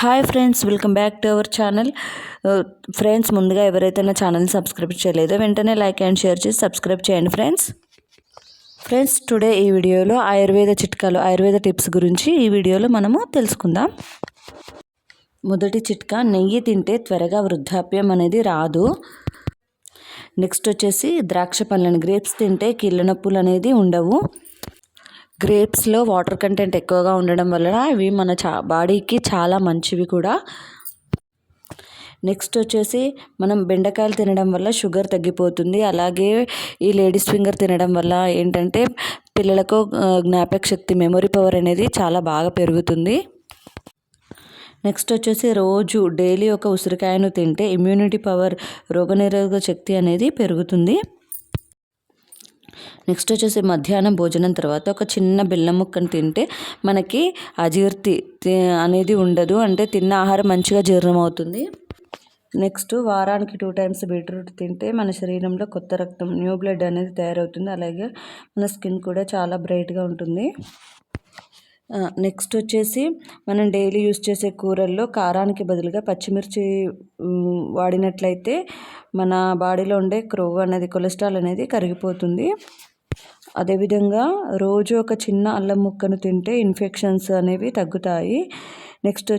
Hi friends welcome back to our channel. Friends ముందుగా ఎవరైతే నా ఛానల్ని సబ్స్క్రైబ్ చేయలేదో వెంటనే లైక్ అండ్ షేర్ చేసి సబ్స్క్రైబ్ చేయండి ఫ్రెండ్స్. ఫ్రెండ్స్ టుడే ఈ వీడియోలో ఆయుర్వేద చిట్కాలు ఆయుర్వేద టిప్స్ గురించి ఈ వీడియోలో మనము తెలుసుకుందాం. మొదటి చిట్కా నెయ్యి తింటే త్వరగా వృద్ధాప్యం అనేది రాదు. నెక్స్ట్ వచ్చేసి ద్రాక్ష పళ్ళని గ్రేప్స్ తింటే కీళ్ళ నొప్పులు అనేది ఉండవు. గ్రేప్స్లో వాటర్ కంటెంట్ ఎక్కువగా ఉండడం వలన ఇవి మన చా బాడీకి చాలా మంచివి కూడా. నెక్స్ట్ వచ్చేసి మనం బెండకాయలు తినడం వల్ల షుగర్ తగ్గిపోతుంది. అలాగే ఈ లేడీస్ ఫింగర్ తినడం వల్ల ఏంటంటే పిల్లలకు జ్ఞాపక శక్తి మెమొరీ పవర్ అనేది చాలా బాగా పెరుగుతుంది. నెక్స్ట్ వచ్చేసి రోజు డైలీ ఒక ఉసిరికాయను తింటే ఇమ్యూనిటీ పవర్ రోగనిరోధక శక్తి అనేది పెరుగుతుంది. నెక్స్ట్ వచ్చేసి మధ్యాహ్నం భోజనం తర్వాత ఒక చిన్న బెల్లం ముక్కను తింటే మనకి అజీర్తి అనేది ఉండదు. అంటే తిన్న ఆహారం మంచిగా జీర్ణం అవుతుంది నెక్స్ట్ వారానికి టూ టైమ్స్ బీట్రూట్ తింటే మన శరీరంలో కొత్త రక్తం న్యూ బ్లడ్ అనేది తయారవుతుంది. అలాగే మన స్కిన్ కూడా చాలా బ్రైట్గా ఉంటుంది. నెక్స్ట్ వచ్చేసి మనం డైలీ యూస్ చేసే కూరల్లో కారానికి బదులుగా పచ్చిమిర్చి వాడినట్లయితే మన బాడీలో ఉండే క్రొవ్వు అనేది కొలెస్ట్రాల్ అనేది కరిగిపోతుంది. అదేవిధంగా రోజు ఒక చిన్న అల్లం ముక్కను తింటే ఇన్ఫెక్షన్స్ అనేవి తగ్గుతాయి. నెక్స్ట్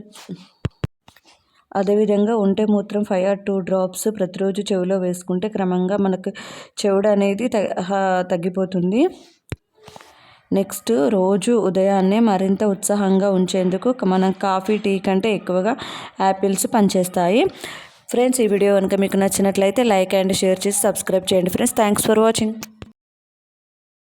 అదేవిధంగా ఉంటే మూత్రం ఫైవ్ ఆర్ టూ డ్రాప్స్ ప్రతిరోజు చెవిలో వేసుకుంటే క్రమంగా మనకు చెవుడు అనేది తగ్గిపోతుంది. నెక్స్ట్ రోజు ఉదయాన్నే మరింత ఉత్సాహంగా ఉంచేందుకు మనం కాఫీ టీ కంటే ఎక్కువగా యాపిల్స్ పనిచేస్తాయి. ఫ్రెండ్స్ ఈ వీడియో కనుక మీకు నచ్చినట్లయితే లైక్ అండ్ షేర్ చేసి సబ్స్క్రైబ్ చేయండి. Friends thanks for watching.